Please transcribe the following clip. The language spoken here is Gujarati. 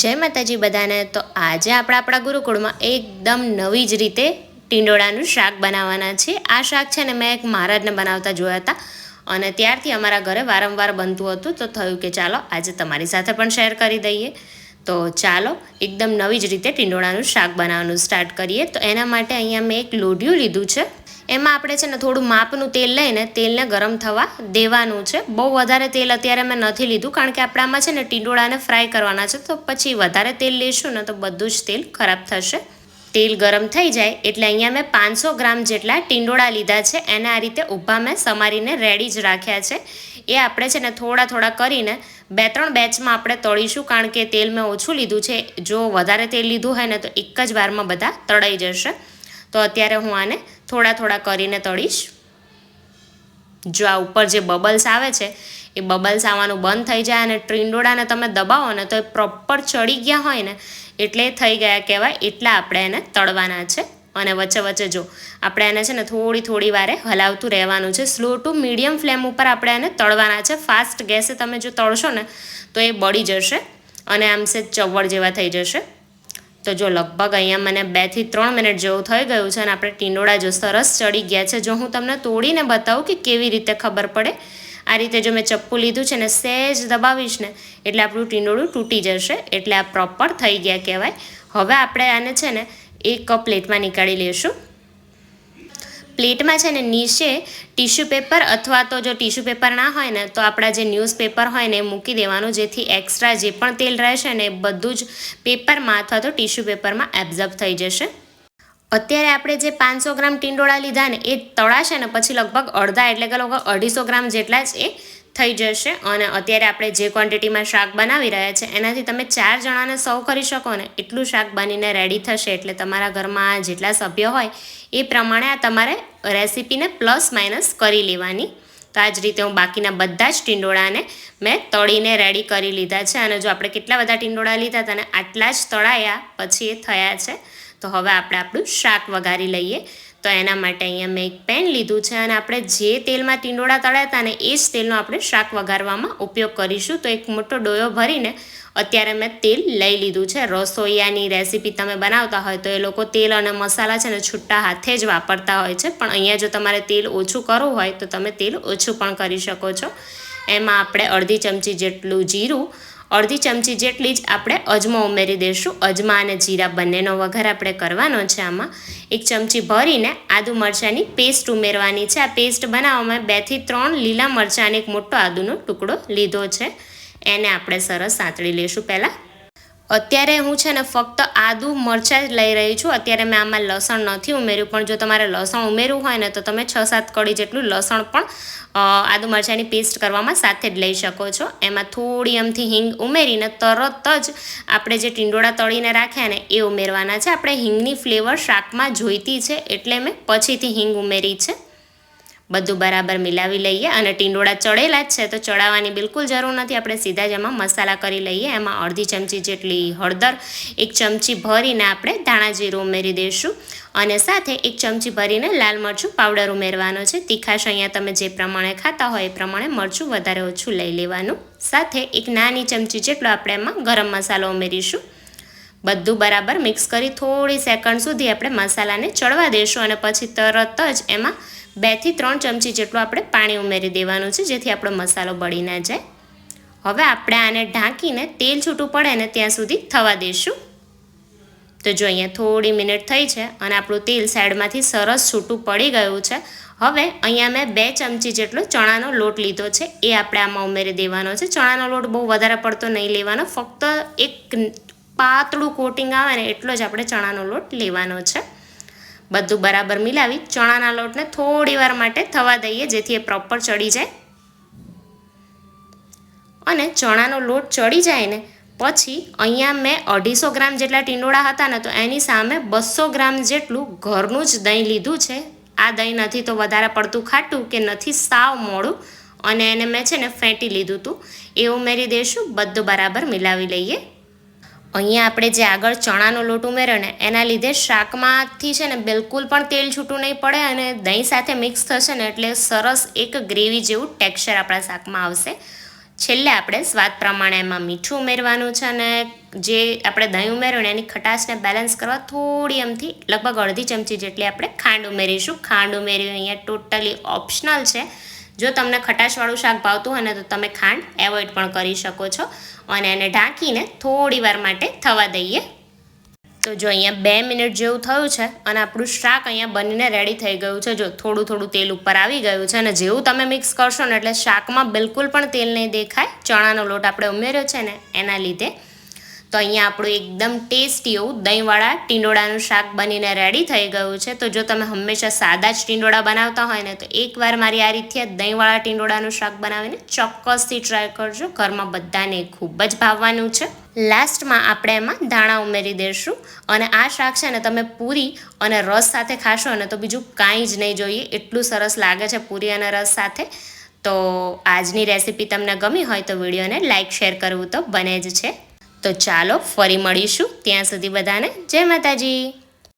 જય માતાજી બધાને. તો આજે આપણે આપણા ગુરુકુળમાં એકદમ નવી જ રીતે ટીંડોળાનું શાક બનાવવાના છે આ શાક છે ને મેં એક મહારાજને બનાવતા જોયા હતા અને ત્યારથી અમારા ઘરે વારંવાર બનતું હતું. તો થયું કે ચાલો આજે તમારી સાથે પણ શેર કરી દઈએ. તો ચાલો એકદમ નવી જ રીતે ટીંડોળાનું શાક બનાવવાનું સ્ટાર્ટ કરીએ. તો એના માટે અહીંયા મેં એક લોઢિયું લીધું છે. એમાં આપણે છે ને થોડું માપનું તેલ લઈને તેલને ગરમ થવા દેવાનું છે. બહુ વધારે તેલ અત્યારે મેં નથી લીધું કારણ કે આપણામાં છે ને ટીંડોળાને ફ્રાય કરવાના છે. તો પછી વધારે તેલ લઈશું ને તો બધું જ તેલ ખરાબ થશે. તેલ ગરમ થઈ જાય એટલે અહીંયા મેં પાંચસો ગ્રામ જેટલા ટીંડોળા લીધા છે. એને આ રીતે ઊભા મેં સમારીને રેડી જ રાખ્યા છે. એ આપણે છે ને થોડા થોડા કરીને બે ત્રણ બેચમાં આપણે તળીશું કારણ કે તેલ મેં ઓછું લીધું છે. જો વધારે તેલ લીધું હોય ને તો એક જ વારમાં બધા તળાઈ જશે. તો અત્યારે હું આને થોડા થોડા કરીને તળીશ. જો આ ઉપર જે બબલ્સ આવે છે, એ બબલ્સ આવવાનું બંધ થઈ જાય અને ટ્રીંડોળાને તમે દબાવો ને તો એ પ્રોપર ચડી ગયા હોય ને, એટલે થઈ ગયા કહેવાય, એટલા આપણે એને તળવાના છે. અને વચ્ચે વચ્ચે જો આપણે એને છે ને થોડી થોડી વારે હલાવતું રહેવાનું છે. સ્લો ટુ મીડિયમ ફ્લેમ ઉપર આપણે એને તળવાના છે. ફાસ્ટ ગેસે તમે જો તળશો ને, તો એ બળી જશે અને આમ સે ચવડ જેવા થઈ જશે. તો જો લગભગ અહીંયા મને બેથી ત્રણ મિનિટ જેવું થઈ ગયું છે અને આપણે ટીંડોળા જો સરસ ચડી ગયા છે, જો હું તમને તોડીને બતાવું કે કેવી રીતે ખબર પડે. આ રીતે જો મેં ચપ્પુ લીધું છે ને સહેજ દબાવીશ ને, એટલે આપણું ટીંડોળું તૂટી જશે, એટલે આ પ્રોપર થઈ ગયા કહેવાય. હવે આપણે આને છે ને એક પ્લેટમાં નીકાળી લઈશું. પ્લેટમાં છે ને નીચે ટીશ્યુ પેપર અથવા તો જો ટીશ્યુ પેપર ના હોય ને તો આપણા જે ન્યૂઝપેપર હોય ને એ મૂકી દેવાનું, જેથી એક્સ્ટ્રા જે પણ તેલ રહેશે ને બધું જ પેપરમાં અથવા તો ટીશ્યુ પેપરમાં એબ્ઝર્બ થઈ જશે. અત્યારે આપણે જે પાંચસો ગ્રામ ટીંડોળા લીધા ને એ તળાશે ને પછી લગભગ અડધા એટલે કે લગભગ અઢીસો ગ્રામ જેટલા જ એ થઈ જશે અને અત્યારે આપણે જે ક્વોન્ટિટીમાં શાક બનાવી રહ્યા છે, એનાથી તમે ચાર જણાને સર્વ કરી શકો ને. એટલું શાક બનીને રેડી થશે એટલે તમારા ઘરમાં જેટલા સભ્ય હોય એ પ્રમાણે આ તમારે રેસીપીને પ્લસ માઇનસ કરી લેવાની. તો આ જ રીતે હું બાકીના બધા જ ટીંડોળાને મેં તળીને રેડી કરી લીધા છે. અને જો આપણે કેટલા બધા ટીંડોળા લીધા હતા ને, આટલા જ તળાયા પછી એ થયા છે. તો હવે આપણે આપણું શાક વઘારી લઈએ. તો એના માટે અહીંયા મેં એક પેન લીધું છે અને આપણે જે તેલમાં ટીંડોળા તળ્યા હતા ને એ જ તેલનો આપણે શાક વઘારવામાં ઉપયોગ કરીશું. તો એક મોટો ડોયો ભરીને અત્યારે મેં તેલ લઈ લીધું છે. રસોઈયાની રેસીપી તમે બનાવતા હોય તો એ લોકો તેલ અને મસાલા છે ને છૂટા હાથે જ વાપરતા હોય છે. પણ અહીંયા જો તમારે તેલ ઓછું કરવું હોય તો તમે તેલ ઓછું પણ કરી શકો છો. એમાં આપણે અડધી ચમચી જેટલું જીરું અડધી ચમચી જેટલી જ આપણે અજમો ઉમેરી દઈશું. અજમા અને જીરા બંનેનો વઘાર આપણે કરવાનો છે આમાં. એક ચમચી ભરીને આદુ મરચાંની પેસ્ટ ઉમેરવાની છે. આ પેસ્ટ બનાવવામાં બેથી ત્રણ લીલા મરચાં અને એક મોટો આદુનો ટુકડો લીધો છે. એને આપણે સરસ સાંતળી લઈશું પહેલાં. અત્યારે હું છે ને ફક્ત આદુ મરચાં જ લઈ રહી છું. અત્યારે મેં આમાં લસણ નથી ઉમેર્યું, પણ જો તમારે લસણ ઉમેરવું હોય ને, તો તમે છ સાત કડી જેટલું લસણ પણ આદુ મરચાંની પેસ્ટ કરવામાં સાથે જ લઈ શકો છો. એમાં થોડી અમથી હિંગ ઉમેરીને તરત જ આપણે જે ટીંડોળા તળીને રાખ્યા ને, એ ઉમેરવાના છે. આપણે હિંગની ફ્લેવર શાકમાં જોઈતી છે, એટલે મેં પછીથી હિંગ ઉમેરી છે. બધું બરાબર મિલાવી લઈએ અને ટીંડોળા ચડેલા જ છે, તો ચડાવવાની બિલકુલ જરૂર નથી. આપણે સીધા જ એમાં મસાલા કરી લઈએ, એમાં અડધી ચમચી જેટલી હળદર, એક ચમચી ભરીને આપણે ધાણા ઉમેરી દઈશું અને સાથે એક ચમચી ભરીને લાલ મરચું પાવડર ઉમેરવાનો છે. તીખાશ અહીંયા તમે જે પ્રમાણે ખાતા હોય એ પ્રમાણે મરચું વધારે ઓછું લઈ લેવાનું. સાથે એક નાની ચમચી જેટલો આપણે એમાં ગરમ મસાલો ઉમેરીશું. બધું બરાબર મિક્સ કરી થોડી સેકન્ડ સુધી આપણે મસાલાને ચડવા દઈશું અને પછી તરત જ એમાં બેથી ત્રણ ચમચી જેટલું આપણે પાણી ઉમેરી દેવાનું છે, જેથી આપણો મસાલો બળી ના જાય. હવે આપણે આને ઢાંકીને તેલ છૂટું પડે ને ત્યાં સુધી થવા દઈશું તો જો અહીંયા થોડી મિનિટ થઈ છે અને આપણું તેલ સાઈડમાંથી સરસ છૂટું પડી ગયું છે, હવે અહીંયા મેં બે ચમચી જેટલો ચણાનો લોટ લીધો છે, એ આપણે આમાં ઉમેરી દેવાનો છે. ચણાનો લોટ બહુ વધારે પડતો નહીં લેવાનો, ફક્ત એક પાતળું કોટિંગ આવે ને એટલો જ આપણે ચણાનો લોટ લેવાનો છે. બધું બરાબર મિલાવી ચણાના લોટને થોડી વાર માટે થવા દઈએ જેથી એ પ્રોપર ચડી જાય. અને ચણાનો લોટ ચડી જાય ને પછી અહીંયા મેં અઢીસો ગ્રામ જેટલા ટીંડોળા હતા ને તો એની સામે બસો ગ્રામ જેટલું ઘરનું જ દહીં લીધું છે. આ દહીં નથી તો વધારે પડતું ખાટું કે નથી સાવ મોડું. અને એને મેં છે ને ફેંટી લીધું હતું એ ઉમેરી દઈશું બધું બરાબર મિલાવી લઈએ. અહીંયા આપણે જે આગળ ચણાનો લોટ ઉમેર્યો ને, એના લીધે શાકમાંથી છે ને બિલકુલ પણ તેલ છૂટું નહીં પડે અને દહીં સાથે મિક્સ થશે ને એટલે સરસ એક ગ્રેવી જેવું ટેક્સચર આપણા શાકમાં આવશે. છેલ્લે આપણે સ્વાદ પ્રમાણે એમાં મીઠું ઉમેરવાનું છે અને જે આપણે દહીં ઉમેર્યું ને, એની ખટાશને બેલેન્સ કરવા થોડી એમથી લગભગ અડધી ચમચી જેટલી આપણે ખાંડ ઉમેરીશું. ખાંડ ઉમેરી અહીંયા ટોટલી ઓપ્શનલ છે. જો તમને ખટાશવાળું શાક ભાવતું હોય ને તો તમે ખાંડ એવોઇડ પણ કરી શકો છો. અને એને ઢાંકીને થોડી માટે થવા દઈએ. તો જો અહીંયા બે મિનિટ જેવું થયું છે અને આપણું શાક અહીંયા બનીને રેડી થઈ ગયું છે. જો થોડું થોડું તેલ ઉપર આવી ગયું છે અને જેવું તમે મિક્સ કરશો ને એટલે શાકમાં બિલકુલ પણ તેલ નહીં દેખાય. ચણાનો લોટ આપણે ઉમેર્યો છે ને એના લીધે તો અહીંયા આપણું એકદમ ટેસ્ટી એવું દહીંવાળા ટીંડોળાનું શાક બનીને રેડી થઈ ગયું છે. તો જો તમે હંમેશા સાદા જ ટીંડોળા બનાવતા હોય ને, તો એકવાર મારી આ રીતથી દહીંવાળા ટીંડોળાનું શાક બનાવીને ચોક્કસથી ટ્રાય કરજો. ઘરમાં બધાને ખૂબ જ ભાવવાનું છે. લાસ્ટમાં આપણે એમાં ધાણા ઉમેરી દઈશું અને આ શાક છે ને, તમે પૂરી અને રસ સાથે ખાશો ને, તો બીજું કાંઈ જ નહીં જોઈએ. એટલું સરસ લાગે છે પૂરી અને રસ સાથે. તો આજની રેસીપી તમને ગમી હોય તો વિડીયોને લાઇક શેર કરવું તો બને જ છે. તો ચાલો ફરી મળીશું ત્યાં સુધી બધાને જય માતાજી.